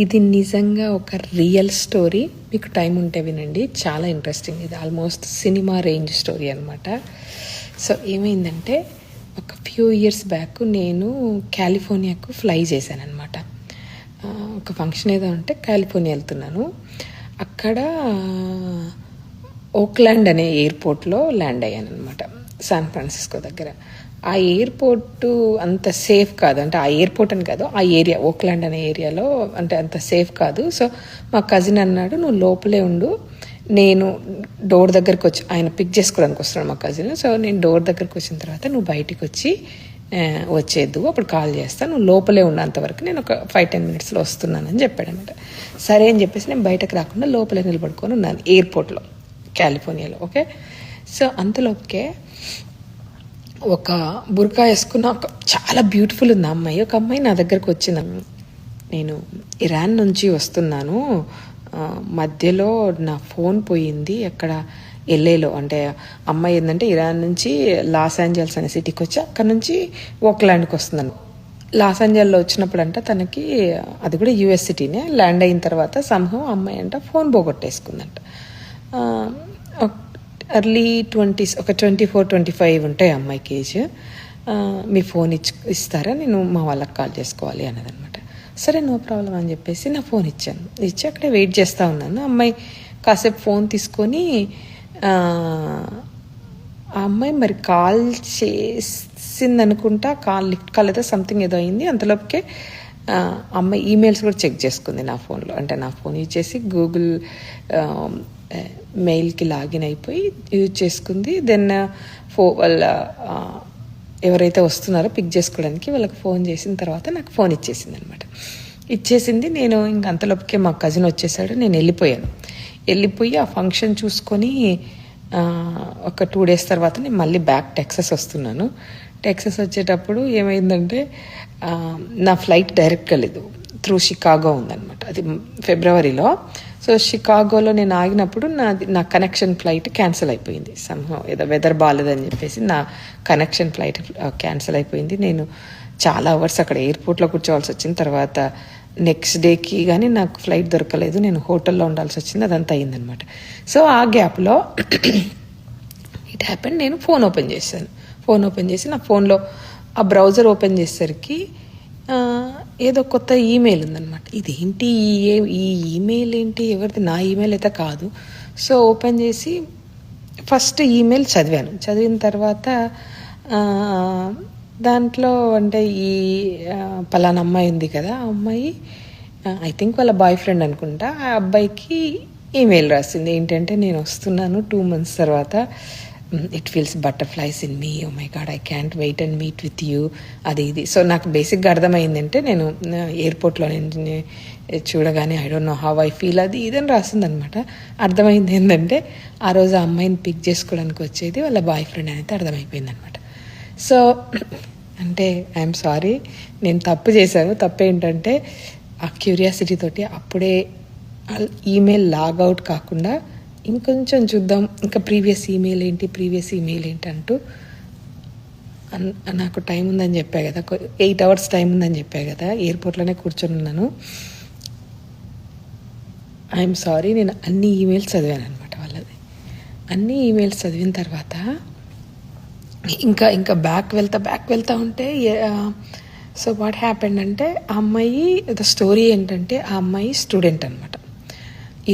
ఇది నిజంగా ఒక రియల్ స్టోరీ. మీకు టైం ఉంటే వినండి. చాలా ఇంట్రెస్టింగ్. ఇది ఆల్మోస్ట్ సినిమా రేంజ్ స్టోరీ అనమాట సో ఏమైందంటే ఒక ఫ్యూ ఇయర్స్ బ్యాక్ నేను కాలిఫోర్నియాకు ఫ్లై చేశాను అనమాట ఒక ఫంక్షన్ ఏదో ఉంటే కాలిఫోర్నియా వెళ్తున్నాను. అక్కడ ఓక్లాండ్ అనే ఎయిర్పోర్ట్లో ల్యాండ్ అయ్యాను అనమాట శాన్ ఫ్రాన్సిస్కో దగ్గర. ఆ ఎయిర్పోర్ట్ అంత సేఫ్ కాదు. అంటే ఆ ఎయిర్పోర్ట్ అని కాదు ఆ ఏరియా ఓక్లాండ్ అనే ఏరియాలో అంటే అంత సేఫ్ కాదు. సో మా కజిన్ అన్నాడు నువ్వు లోపలే ఉండు. నేను డోర్ దగ్గరకు వచ్చి ఆయన పిక్ చేసుకోవడానికి వస్తున్నాడు మా కజిన్. సో నేను డోర్ దగ్గరకు వచ్చిన తర్వాత నువ్వు బయటికి వచ్చి వచ్చేద్దు. అప్పుడు కాల్ చేస్తాను నువ్వు లోపలే ఉన్నంతవరకు నేను ఒక ఫైవ్ టెన్ మినిట్స్లో వస్తున్నానని చెప్పాడు అనమాట సరే అని చెప్పేసి నేను బయటకు రాకుండా లోపలే నిలబడుకొని ఉన్నాను ఎయిర్పోర్ట్లో కాలిఫోర్నియాలో. ఓకే? సో అంతలోకే ఒక బుర్కా వేసుకున్న ఒక చాలా బ్యూటిఫుల్ ఉంది. అమ్మాయి ఒక అమ్మాయి నా దగ్గరకు వచ్చింది. నేను ఇరాన్ నుంచి వస్తున్నాను. మధ్యలో నా ఫోన్ పోయింది. అక్కడ ఎల్ఏలో అంటే అమ్మాయి ఏంటంటే ఇరాన్ నుంచి లాస్ ఏంజల్స్ అనే సిటీకి వచ్చి అక్కడ నుంచి ఓక్లాండ్కి వస్తున్నాను. లాస్ ఏంజల్లో వచ్చినప్పుడు అంటే తనకి అది కూడా యూఎస్ సిటీనే ల్యాండ్ అయిన తర్వాత సంహం అమ్మాయి అంట ఫోన్ పోగొట్టేసుకుందంట. ఎర్లీ ట్వంటీస్ ఒక ట్వంటీ ఫోర్ ట్వంటీ ఫైవ్ ఉంటాయి అమ్మాయికి ఏజ్ మీ ఫోన్ ఇచ్చి ఇస్తారా? నేను మా వాళ్ళకి కాల్ చేసుకోవాలి అన్నదనమాట. సరే నో ప్రాబ్లం అని చెప్పేసి నా ఫోన్ ఇచ్చాను. ఇచ్చి అక్కడే వెయిట్ చేస్తూ ఉన్నాను. అమ్మాయి కాసేపు ఫోన్ తీసుకొని ఆ, అమ్మాయి మరి కాల్ చేసింది అనుకుంటా కాల్ లిఫ్ట్ కాల్ సంథింగ్ ఏదో అయింది. అంతలోపుకే అమ్మాయి ఈమెయిల్స్ కూడా చెక్ చేసుకుంది నా ఫోన్లో అంటే నా ఫోన్ యూజ్ చేసి గూగుల్ మెయిల్కి లాగిన్ అయిపోయి యూజ్ చేసుకుంది. దెన్ ఫో వాళ్ళ ఎవరైతే వస్తున్నారో పిక్ చేసుకోవడానికి వాళ్ళకి ఫోన్ చేసిన తర్వాత నాకు ఫోన్ ఇచ్చేసింది అనమాట ఇచ్చేసింది నేను ఇంక అంతలోపుకే మా కజిన్ వచ్చేసాడు. నేను వెళ్ళిపోయాను. వెళ్ళిపోయి ఆ ఫంక్షన్ చూసుకొని ఒక టూ డేస్ తర్వాత నేను మళ్ళీ బ్యాక్ టెక్సస్ వస్తున్నాను. టెక్సస్ వచ్చేటప్పుడు ఏమైందంటే నా ఫ్లైట్ డైరెక్ట్గా లేదు. త్రూ షికాగో ఉందనమాట అది ఫిబ్రవరిలో. సో షికాగోలో నేను ఆగినప్పుడు నా నా కనెక్షన్ ఫ్లైట్ క్యాన్సిల్ అయిపోయింది. సంహం ఏదో వెదర్ బాగాలేదని చెప్పేసి నా కనెక్షన్ ఫ్లైట్ క్యాన్సిల్ అయిపోయింది. నేను చాలా అవర్స్ అక్కడ ఎయిర్పోర్ట్లో కూర్చోవాల్సి వచ్చిన తర్వాత నెక్స్ట్ డేకి కానీ నాకు ఫ్లైట్ దొరకలేదు. నేను హోటల్లో ఉండాల్సి వచ్చింది. అదంతా అయిందనమాట సో ఆ గ్యాప్లో ఇట్ హ్యాపెన్ నేను ఫోన్ ఓపెన్ చేశాను. ఫోన్ ఓపెన్ చేసి నా ఫోన్లో ఆ బ్రౌజర్ ఓపెన్ చేసేసరికి ఏదో కొత్త ఈమెయిల్ ఉందనమాట ఇదేంటి ఈ ఈ ఈమెయిల్ ఏంటి? ఎవరిది? నా ఈమెయిల్ అయితే కాదు. సో ఓపెన్ చేసి ఫస్ట్ ఈమెయిల్ చదివాను. చదివిన తర్వాత దాంట్లో అంటే ఈ పలానా అమ్మాయి ఉంది కదా ఆ అమ్మాయి ఐ థింక్ వాళ్ళ బాయ్ ఫ్రెండ్ అనుకుంటా ఆ అబ్బాయికి ఈమెయిల్ రాసింది. ఏంటంటే నేను వస్తున్నాను టూ మంత్స్ తర్వాత. It feels butterflies in me oh my God I can't wait and meet with you అది ఇది. సో నాకు బేసిక్గా అర్థమైందంటే నేను ఎయిర్పోర్ట్లో నేను చూడగానే I don't know how I feel అది ఇదని రాసిందనమాట. అర్థమైంది ఏంటంటే ఆ రోజు ఆ అమ్మాయిని పిక్ చేసుకోవడానికి వచ్చేది వాళ్ళ బాయ్ ఫ్రెండ్ అనేది అర్థమైపోయింది అనమాట సో అంటే ఐఎమ్ సారీ నేను తప్పు చేశాను. తప్పు ఏంటంటే ఆ క్యూరియాసిటీ తోటి అప్పుడే ఈమెయిల్ లాగౌట్ కాకుండా ఇంకొంచెం చూద్దాం. ఇంకా ప్రీవియస్ ఈమెయిల్ ఏంటి ప్రీవియస్ ఈమెయిల్ ఏంటి అంటూ. అన్- నాకు టైం ఉందని చెప్పా కదా. ఎయిట్ అవర్స్ టైం ఉందని చెప్పా కదా. ఎయిర్పోర్ట్లోనే కూర్చొని ఉన్నాను. ఐఎమ్ సారీ నేను అన్ని ఈమెయిల్స్ చదివాను అనమాట వాళ్ళది. అన్ని ఈమెయిల్స్ చదివిన తర్వాత ఇంకా ఇంకా బ్యాక్ వెళ్తా బ్యాక్ వెళ్తా ఉంటే సో వాట్ హ్యాపెండ్ అంటే ఆ అమ్మాయి ద స్టోరీ ఏంటంటే ఆ అమ్మాయి స్టూడెంట్ అనమాట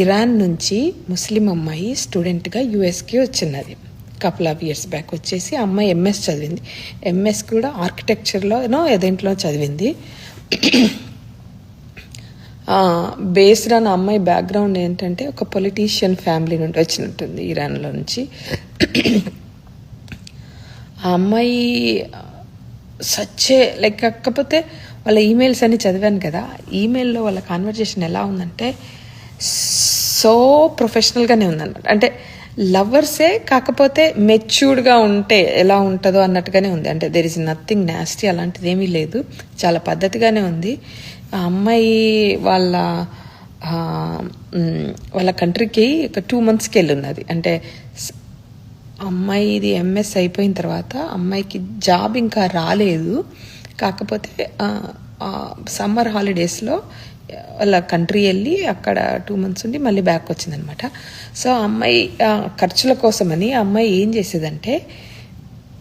ఇరాన్ నుంచి ముస్లిం అమ్మాయి స్టూడెంట్గా యూఎస్కి వచ్చినది కపుల్ ఆఫ్ ఇయర్స్ బ్యాక్ వచ్చేసి అమ్మాయి ఎంఎస్ చదివింది. ఎంఎస్ కూడా ఆర్కిటెక్చర్లోనో ఏదేంట్లో చదివింది. బేస్డ్ ఆన్ అమ్మాయి బ్యాక్గ్రౌండ్ ఏంటంటే ఒక పొలిటీషియన్ ఫ్యామిలీ నుండి వచ్చినట్టుంది ఇరాన్లో నుంచి. ఆ అమ్మాయి సచ్చే లైక్ కాకపోతే వాళ్ళ ఈమెయిల్స్ అన్ని చదివాను కదా. ఈమెయిల్లో వాళ్ళ కాన్వర్జేషన్ ఎలా ఉందంటే సో ప్రొఫెషనల్గానే ఉందన్నమాట. అంటే లవర్సే కాకపోతే మెచ్యూర్డ్గా ఉంటే ఎలా ఉంటుందో అన్నట్టుగానే ఉంది. అంటే దెర్ ఇస్ నథింగ్ నాస్టీ అలాంటిది ఏమీ లేదు. చాలా పద్ధతిగానే ఉంది. ఆ అమ్మాయి వాళ్ళ వాళ్ళ కంట్రీకి ఒక టూ మంత్స్కి వెళ్ళి ఉన్నది అంటే అమ్మాయి అమ్మాయిది ఎంఎస్ అయిపోయిన తర్వాత అమ్మాయికి జాబ్ ఇంకా రాలేదు. కాకపోతే సమ్మర్ హాలిడేస్లో వాళ్ళ కంట్రీ వెళ్ళి అక్కడ టూ మంత్స్ ఉండి మళ్ళీ బ్యాక్ వచ్చిందనమాట. సో అమ్మాయి ఖర్చుల కోసమని ఆ అమ్మాయి ఏం చేసేదంటే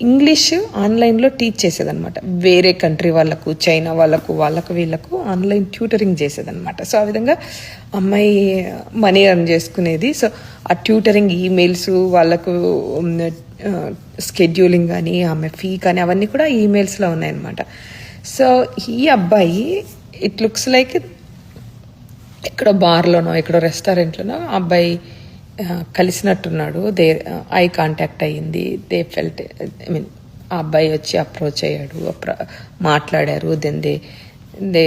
ఇంగ్లీష్ ఆన్లైన్లో టీచ్ చేసేదనమాట. వేరే కంట్రీ వాళ్ళకు చైనా వాళ్ళకు వాళ్ళకు వీళ్ళకు ఆన్లైన్ ట్యూటరింగ్ చేసేదనమాట. సో ఆ విధంగా అమ్మాయి మనీ రన్ చేసుకునేది. సో ఆ ట్యూటరింగ్ ఈమెయిల్స్ వాళ్ళకు స్కెడ్యూలింగ్ కానీ ఆమె ఫీ కానీ అవన్నీ కూడా ఈమెయిల్స్లో ఉన్నాయన్నమాట సో ఈ అబ్బాయి ఇట్ లుక్స్ లైక్ ఎక్కడో బార్లోనో ఎక్కడో రెస్టారెంట్లోనో ఆ అబ్బాయి కలిసినట్టున్నాడు. దే ఐ కాంటాక్ట్ అయ్యింది. దే ఫెల్ట్ ఐ మీన్ ఆ అబ్బాయి వచ్చి అప్రోచ్ అయ్యాడు. మాట్లాడారు. దెన్ దే దే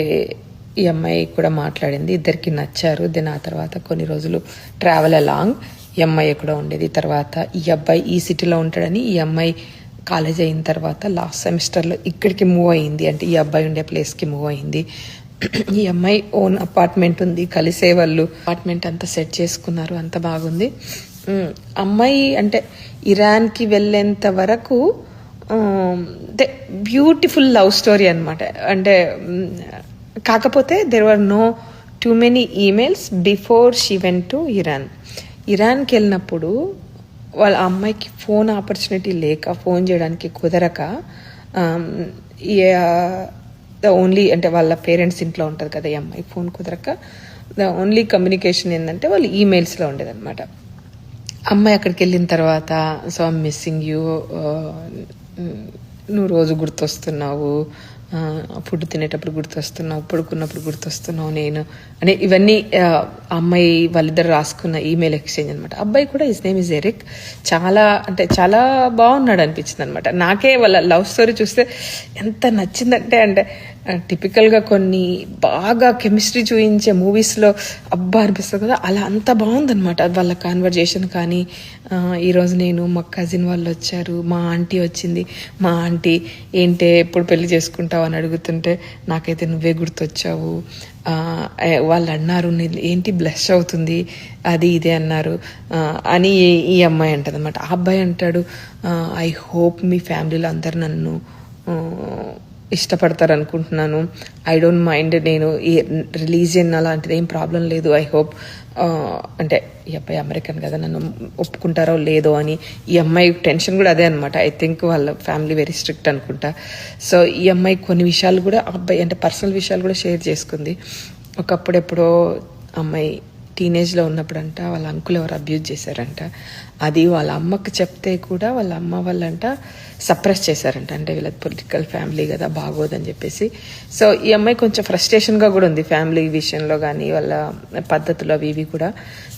ఈ అమ్మాయి కూడా మాట్లాడింది. ఇద్దరికి నచ్చారు. దెన్ ఆ తర్వాత కొన్ని రోజులు ట్రావెల్ అలాంగ్. ఈ అమ్మాయి ఎక్కడో ఉండేది. తర్వాత ఈ అబ్బాయి ఈ సిటీలో ఉంటాడని ఈ అమ్మాయి కాలేజ్ అయిన తర్వాత లాస్ట్ సెమిస్టర్లో ఇక్కడికి మూవ్ అయింది అంటే ఈ అబ్బాయి ఉండే ప్లేస్కి మూవ్ అయింది ఈ అమ్మాయి ఓన్ అపార్ట్మెంట్ ఉంది కలిసే వాళ్ళు. అపార్ట్మెంట్ అంతా సెట్ చేసుకున్నారు అంత బాగుంది. అమ్మాయి అంటే ఇరాన్కి వెళ్ళేంత వరకు దే బ్యూటిఫుల్ లవ్ స్టోరీ అనమాట అంటే కాకపోతే there are no too many emails before she went to Iran ఇరాన్కి వెళ్ళినప్పుడు వాళ్ళ అమ్మాయికి ఫోన్ ఆపర్చునిటీ లేక ఫోన్ చేయడానికి కుదరక ద ఓన్లీ అంటే వాళ్ళ పేరెంట్స్ ఇంట్లో ఉంటుంది కదా ఈ అమ్మాయి ఫోన్ కుదరక. ద ఓన్లీ కమ్యూనికేషన్ ఏంటంటే వాళ్ళు ఈమెయిల్స్లో ఉండేదన్నమాట. అమ్మాయి అక్కడికి వెళ్ళిన తర్వాత సో ఐమ్ మిస్సింగ్ యూ నువ్వు రోజు గుర్తొస్తున్నావు uh, ఫుడ్ తినేటప్పుడు గుర్తొస్తున్నావు పడుకున్నప్పుడు గుర్తొస్తున్నావు నేను అనే ఇవన్నీ uh, అమ్మాయి వాళ్ళిద్దరు రాసుకున్న ఈమెయిల్ ఎక్స్చేంజ్ అనమాట అబ్బాయి కూడా ఇస్ నేమ్ ఇస్ ఎరిక్ చాలా అంటే చాలా బాగున్నాడు అనిపించింది అనమాట నాకే వాళ్ళ లవ్ స్టోరీ చూస్తే ఎంత నచ్చిందంటే అంటే టిపికల్గా కొన్ని బాగా కెమిస్ట్రీ చూపించే మూవీస్లో అబ్బా అనిపిస్తుంది కదా అలా అంత బాగుందనమాట వాళ్ళ కాన్వర్జేషన్ కానీ ఈరోజు నేను మా కజిన్ వాళ్ళు వచ్చారు మా ఆంటీ వచ్చింది. మా ఆంటీ ఏంటే ఎప్పుడు పెళ్ళి చేసుకుంటావు? అని అడుగుతుంటే నాకైతే నువ్వే గుర్తొచ్చావు. వాళ్ళు అన్నారు ఏంటి బ్లష్ అవుతుంది? అది ఇదే అన్నారు. అని ఈ- అమ్మాయి అంటుంది అనమాట ఆ అబ్బాయి అంటాడు ఐ హోప్ మీ ఫ్యామిలీలో అందరు నన్ను ఇష్టపడతారు అనుకుంటున్నాను ఐ డోంట్ మైండ్ నేను ఈ రిలీజియన్ అలాంటిది ఏం ప్రాబ్లం లేదు. ఐ హోప్ అంటే ఈ అబ్బాయి అమెరికన్ కదా నన్ను ఒప్పుకుంటారో లేదో అని ఈ అమ్మాయి టెన్షన్ కూడా అదే అనమాట ఐ థింక్ వాళ్ళ ఫ్యామిలీ వెరీ స్ట్రిక్ట్ అనుకుంటా. సో ఈ అమ్మాయి కొన్ని విషయాలు కూడా ఆ అబ్బాయి అంటే పర్సనల్ విషయాలు కూడా షేర్ చేసుకుంది. ఒకప్పుడు ఎప్పుడో అమ్మాయి టీనేజ్లో ఉన్నప్పుడంట వాళ్ళ అంకుల్ ఎవరు అబ్యూజ్ చేశారంట. అది వాళ్ళ అమ్మకి చెప్తే కూడా వాళ్ళ అమ్మ వాళ్ళంట సప్రెస్ చేశారంట. అంటే వీళ్ళ పొలిటికల్ ఫ్యామిలీ కదా బాగోదని చెప్పేసి. సో ఈ అమ్మాయి కొంచెం ఫ్రస్ట్రేషన్గా కూడా ఉంది ఫ్యామిలీ విషయంలో కానీ వాళ్ళ పద్ధతులు అవి ఇవి కూడా.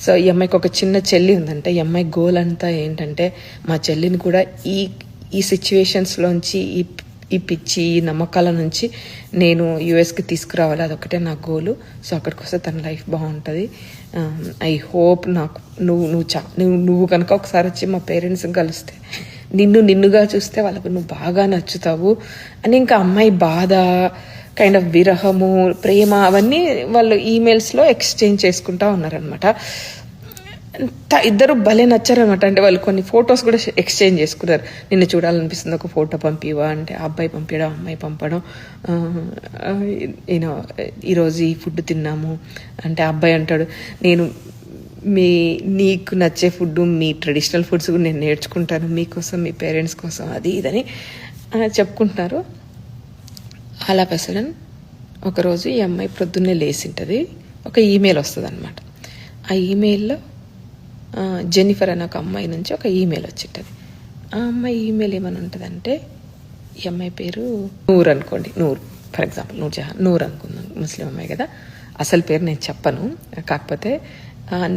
సో ఈ అమ్మాయికి ఒక చిన్న చెల్లి ఉందంటే. ఈ అమ్మాయి గోల్ అంతా ఏంటంటే మా చెల్లిని కూడా ఈ ఈ సిచ్యువేషన్స్లోంచి ఈ ఈ పిచ్చి ఈ నమ్మకాల నుంచి నేను యుఎస్కి తీసుకురావాలి. అదొకటే నా గోలు సో అక్కడికి వస్తే తన లైఫ్ బాగుంటుంది. ఐ um, హోప్ నాకు నువ్వు నువ్వు చా నువ్వు నువ్వు కనుక ఒకసారి వచ్చి మా పేరెంట్స్ని కలిస్తే నిన్ను నిన్నుగా చూస్తే వాళ్ళకు నువ్వు బాగా నచ్చుతావు. అని ఇంకా అమ్మాయి బాధ కైండ్ ఆఫ్ విరహము ప్రేమ అవన్నీ వాళ్ళు ఈమెయిల్స్లో ఎక్స్చేంజ్ చేసుకుంటా ఉన్నారనమాట అంత ఇద్దరు భలే నచ్చారనమాట అంటే వాళ్ళు కొన్ని ఫొటోస్ కూడా ఎక్స్చేంజ్ చేసుకున్నారు. నిన్ను చూడాలనిపిస్తుంది ఒక ఫోటో పంపివా అంటే ఆ అబ్బాయి పంపించడం అమ్మాయి పంపడం. నేను ఈరోజు ఈ ఫుడ్ తిన్నాము. అంటే ఆ అబ్బాయి అంటాడు నేను మీ నీకు నచ్చే ఫుడ్ మీ ట్రెడిషనల్ ఫుడ్స్ కూడా నేను నేర్చుకుంటాను. మీకోసం మీ పేరెంట్స్ కోసం అది ఇదని చెప్పుకుంటున్నారు. అలా పెసరన్ ఒకరోజు ఈ అమ్మాయి ప్రొద్దున్నే లేసింటది ఒక ఈమెయిల్ వస్తుంది అనమాట ఆ ఈమెయిల్లో జెన్నిఫర్ అనే ఒక అమ్మాయి నుంచి ఒక ఈమెయిల్ వచ్చింటది. ఆ అమ్మాయి ఈమెయిల్ ఏమని ఉంటుందంటే ఈ అమ్మాయి పేరు నూర్ అనుకోండి. నూర్ ఫర్ ఎగ్జాంపుల్ నూర్ జహాన్ నూర్ అనుకుందాం. ముస్లిం అమ్మాయి కదా. అసలు పేరు నేను చెప్పను. కాకపోతే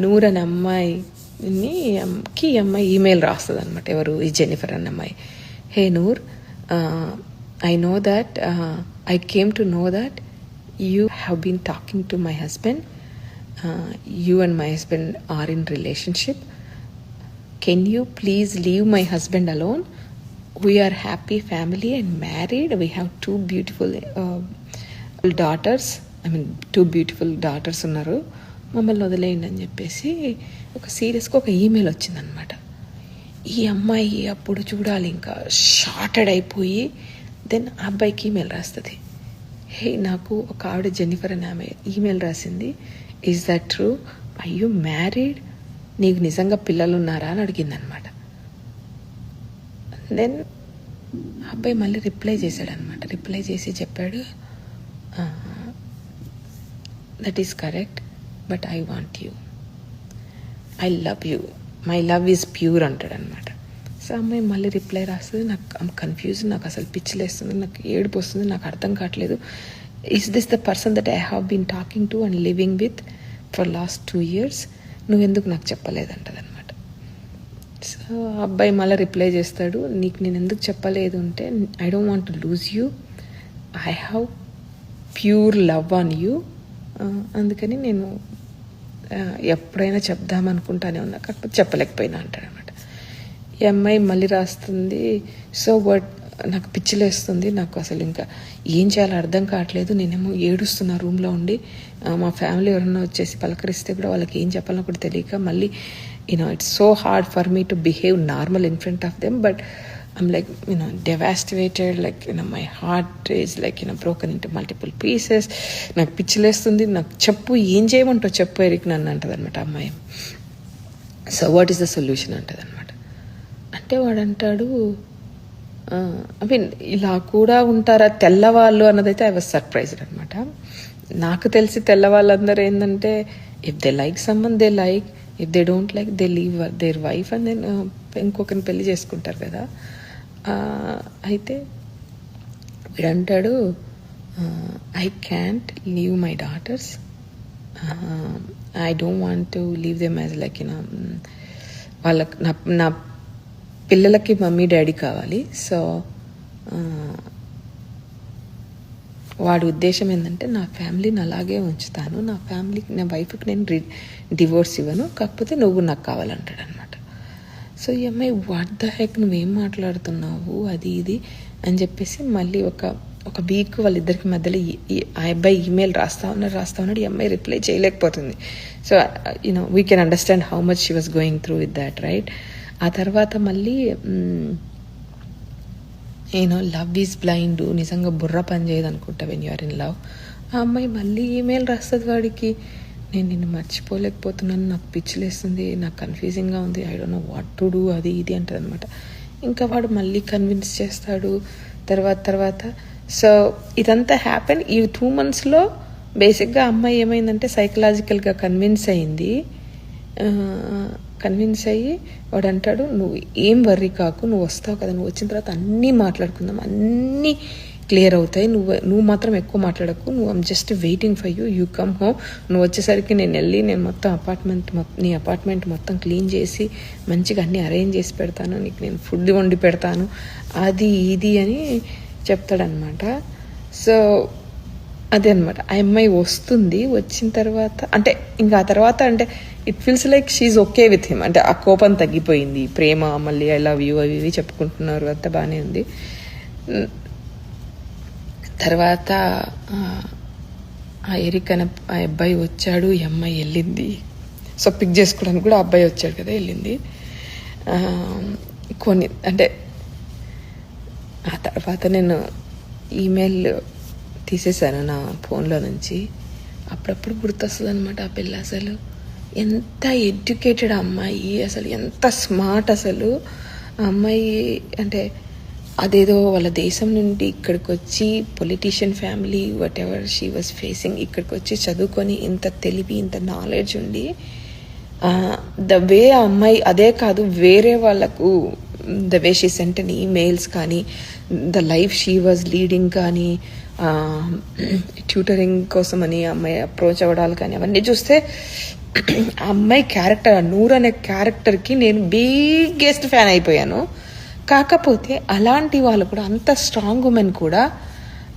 నూర్ అనే అమ్మాయిని కి ఈ అమ్మాయి ఈమెయిల్ రాస్తుంది అనమాట ఎవరు? ఈ జెన్నిఫర్ అనే అమ్మాయి. Hey Noor I know that I came to know that you have been talking to my husband you and my husband are in relationship can you please leave my husband alone we are happy family and married we have two beautiful daughters I mean two beautiful daughters ఉన్నారు. మమ్మల్ని వదిలేయండి అని చెప్పేసి ఒక సీరియస్గా ఒక email వచ్చిందనమాట ఈ అమ్మాయి అప్పుడు చూడాలి ఇంకా షార్టెడ్ అయిపోయి దెన్ ఆ అబ్బాయికి ఈమెయిల్ రాస్తుంది. హే నాకు ఒక ఆవిడ జెన్నిఫర్ అని ఆమె ఈమెయిల్ రాసింది. Is that true I you married నీకు నిజంగా పిల్లలు ఉన్నారా అని అడిగింది అనమాట దెన్ అబ్బాయి మళ్ళీ రిప్లై చేశాడనమాట. రిప్లై చేసి చెప్పాడు that is correct but I want you I love you my love is pure అంటాడనమాట. సో అమ్మాయి మళ్ళీ రిప్లై రాస్తుంది. నాకు కన్ఫ్యూజ్ నాకు అసలు పిచ్చిలేస్తుంది నాకు ఏడుపు వస్తుంది. నాకు అర్థం కావట్లేదు. Is this the person that I have been talking to and living with for last two years నువ్వెందుకు నాకు చెప్పలేదంటది అనమాట సో అబ్బాయి మళ్ళీ రిప్లై చేస్తాడు నీకు నేను ఎందుకు చెప్పలేదు అంటే I don't want to lose you I have pure love on you అందుకని నేను ఎప్పుడైనా చెప్దామనుకుంటానే ఉన్నా కాకపోతే చెప్పలేకపోయినా అంటాడనమాట ఈ అమ్మాయి మళ్ళీ రాస్తుంది సో వట్ నాకు పిచ్చిలేస్తుంది నాకు అసలు ఇంకా ఏం చేయాలో అర్థం కావట్లేదు. నేనేమో ఏడుస్తున్నా రూమ్లో ఉండి. మా ఫ్యామిలీ ఎవరన్నా వచ్చేసి పలకరిస్తే కూడా వాళ్ళకి ఏం చెప్పాలో కూడా తెలియక మళ్ళీ you know it's so hard for me to behave normal in front of them but I'm like you know devastated like you know my heart is like you know broken into multiple pieces నాకు పిచ్చిలేస్తుంది నాకు చెప్పు ఏం చేయమంటావు చెప్పు Eric నన్ను అంటది అనమాట అమ్మాయి. So what is the solution అంటది అనమాట అంటే వాడు అంటాడు ఐ మీన్ ఇలా కూడా ఉంటారా? తెల్లవాళ్ళు అన్నదైతే ఐ వాజ్ సర్ప్రైజ్డ్ అనమాట నాకు తెలిసి తెల్లవాళ్ళందరూ ఏంటంటే if they like someone they like if they don't like they leave their wife and నేను ఇంకొకరిని పెళ్ళి చేసుకుంటారు కదా. అయితే వీడంటాడు I can't leave my daughters I don't want to leave them as like you know వాళ్ళకి నా నా పిల్లలకి మమ్మీ డాడీ కావాలి. సో వాడి ఉద్దేశం ఏంటంటే నా ఫ్యామిలీని అలాగే ఉంచుతాను. నా ఫ్యామిలీకి నా వైఫ్కి నేను రి డివోర్స్ ఇవ్వను. కాకపోతే నువ్వు నాకు కావాలంటాడు అనమాట సో ఈ అమ్మాయి వాట్ ద హెక్ నువ్వేం మాట్లాడుతున్నావు? అది ఇది అని చెప్పేసి మళ్ళీ ఒక ఒక వీక్ వాళ్ళిద్దరికి మధ్యలో ఈ- ఆ అబ్బాయి ఈమెయిల్ రాస్తా ఉన్నాడు రాస్తా ఉన్నాడు. ఈ అమ్మాయి reply చేయలేకపోతుంది. So you know we can understand how much she was going through with that right ఆ తర్వాత మళ్ళీ నేను లవ్ ఈజ్ బ్లైండ్ నిజంగా బుర్ర పని చేయదు అనుకుంటా వెన్ యూఆర్ ఇన్ లవ్ ఆ అమ్మాయి మళ్ళీ ఈమెయిల్ రాస్తుంది వాడికి. నేను నిన్ను మర్చిపోలేకపోతున్నాను నాకు పిచ్చిలేస్తుంది నాకు కన్ఫ్యూజింగ్గా ఉంది I don't know what to do అది ఇది అంటది అనమాట ఇంకా వాడు మళ్ళీ కన్విన్స్ చేస్తాడు. తర్వాత తర్వాత సో ఇదంతా హ్యాపెన్ ఈ టూ మంత్స్లో బేసిక్గా అమ్మాయి ఏమైందంటే సైకలాజికల్గా కన్విన్స్ అయింది. కన్విన్స్ అయ్యి వాడు అంటాడు నువ్వు ఏం వర్రీ కాకు నువ్వు వస్తావు కదా నువ్వు వచ్చిన తర్వాత అన్నీ మాట్లాడుకుందాం అన్నీ క్లియర్ అవుతాయి నువ్వు నువ్వు మాత్రం ఎక్కువ మాట్లాడకు నువ్వు I'm just waiting for you you come home నువ్వు వచ్చేసరికి నేను వెళ్ళి నేను మొత్తం అపార్ట్మెంట్ నీ అపార్ట్మెంట్ మొత్తం క్లీన్ చేసి మంచిగా అన్నీ అరేంజ్ చేసి పెడతాను నీకు నేను ఫుడ్ వండి పెడతాను అది ఇది అని చెప్తాడనమాట. సో అదే అనమాట ఆ అమ్మాయి వస్తుంది వచ్చిన తర్వాత అంటే ఇంకా ఆ తర్వాత అంటే it feels like she's okay with him అంటే ఆ కోపం తగ్గిపోయింది. ప్రేమ మళ్ళీ ఐ లవ్ యూ అవి ఇవి చెప్పుకుంటున్నారు అంత బాగానే ఉంది. తర్వాత ఆ, ఎరిక్ అనే ఆ అబ్బాయి వచ్చాడు ఈ అమ్మాయి వెళ్ళింది. సో పిక్ చేసుకోవడానికి కూడా ఆ అబ్బాయి వచ్చాడు కదా వెళ్ళింది. కొన్ని అంటే ఆ తర్వాత నేను ఈమెయిల్ తీసేశాను నా ఫోన్లో నుంచి. అప్పుడప్పుడు గుర్తొస్తుంది అనమాట ఆ పిల్ల అసలు. ఎంత ఎడ్యుకేటెడ్ అమ్మాయి అసలు ఎంత స్మార్ట్ అసలు. ఆ అమ్మాయి అంటే అదేదో వాళ్ళ దేశం నుండి ఇక్కడికి వచ్చి politician family whatever she was facing ఇక్కడికి వచ్చి చదువుకొని ఇంత తెలివి ఇంత నాలెడ్జ్ ఉండి ద వే ఆ అమ్మాయి అదే కాదు వేరే వాళ్ళకు the way she sent an emails కానీ the life she was leading కానీ ట్యూటరింగ్ కోసం అని అమ్మాయి అప్రోచ్ అవ్వడాలు కానీ అవన్నీ చూస్తే ఆ అమ్మాయి క్యారెక్టర్ ఆ నూర్ అనే క్యారెక్టర్కి నేను బిగ్గెస్ట్ ఫ్యాన్ అయిపోయాను. కాకపోతే అలాంటి వాళ్ళు కూడా అంత స్ట్రాంగ్ ఉమెన్ కూడా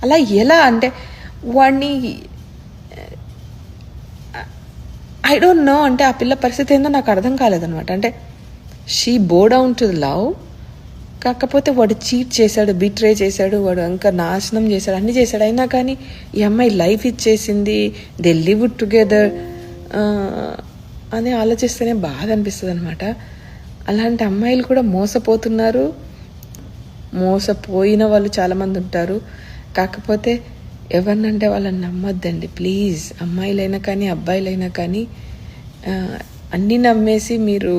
అలా ఎలా అంటే వాడిని ఐ డోంట్ నో అంటే ఆ పిల్ల పరిస్థితి ఏందో నాకు అర్థం కాలేదనమాట అంటే షీ బో డౌన్ టు లవ్ కాకపోతే వాడు చీట్ చేశాడు బిట్రే చేశాడు వాడు ఇంకా నాశనం చేశాడు అన్ని చేశాడు. అయినా కానీ ఈ అమ్మాయి లైఫ్ ఇచ్చేసింది దే లివ్ టుగెదర్ అని ఆలోచిస్తేనే బాధ అనిపిస్తుంది అనమాట అలాంటి అమ్మాయిలు కూడా మోసపోతున్నారు. మోసపోయిన వాళ్ళు చాలామంది ఉంటారు. కాకపోతే ఎవరినంటే వాళ్ళని నమ్మొద్దండి. ప్లీజ్ అమ్మాయిలైనా కానీ అబ్బాయిలైనా కానీ అన్నీ నమ్మేసి మీరు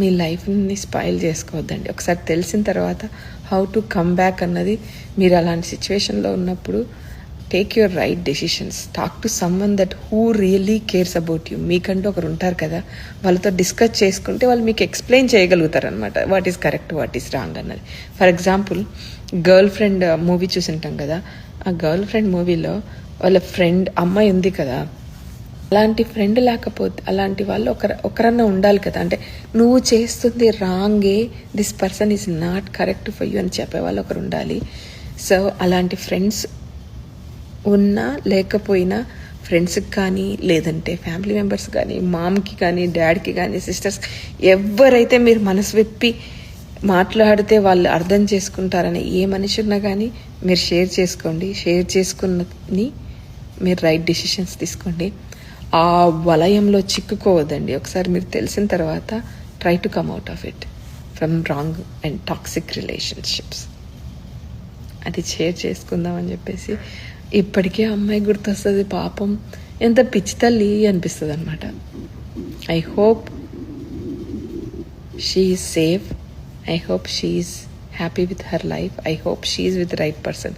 మీ లైఫ్ని స్పాయిల్ చేసుకోవద్దండి. ఒకసారి తెలిసిన తర్వాత హౌ టు కమ్ బ్యాక్ అన్నది మీరు అలాంటి సిచ్యువేషన్లో ఉన్నప్పుడు take your right decisions talk to someone that who really cares about you మీకంటూ ఒకరు ఉంటారు కదా వాళ్ళతో డిస్కస్ చేసుకుంటే వాళ్ళు మీకు ఎక్స్ప్లెయిన్ చేయగలుగుతారు అనమాట what is correct what is wrong అన్నది. For example girlfriend movie చూసింటాం కదా ఆ గర్ల్ ఫ్రెండ్ మూవీలో వాళ్ళ ఫ్రెండ్ అమ్మాయి ఉంది కదా అలాంటి ఫ్రెండ్ లేకపోతే అలాంటి వాళ్ళు ఒకర ఒకరన్నా ఉండాలి కదా. అంటే నువ్వు చేస్తుంది రాంగే this person is not correct for you అని చెప్పే వాళ్ళు ఒకరు ఉండాలి. సో అలాంటి ఫ్రెండ్స్ ఉన్నా లేకపోయినా ఫ్రెండ్స్కి కానీ లేదంటే ఫ్యామిలీ మెంబర్స్ కానీ మామ్కి కానీ డాడ్కి కానీ సిస్టర్స్ ఎవరైతే మీరు మనసు విప్పి మాట్లాడితే వాళ్ళు అర్థం చేసుకుంటారని ఏ మనిషి ఉన్నా కానీ మీరు షేర్ చేసుకోండి. షేర్ చేసుకున్నని మీరు రైట్ డిసిషన్స్ తీసుకోండి. ఆ వలయంలో చిక్కుకోవద్దండి. ఒకసారి మీరు తెలిసిన తర్వాత try to come out of it from wrong and toxic relationships. అది షేర్ చేసుకుందామని చెప్పేసి ఇప్పటికే అమ్మాయి గుర్తొస్తుంది పాపం. ఎంత పిచ్చి తల్లి అనిపిస్తుంది అనమాట I hope she's safe I hope she's happy with her life I hope she's with right person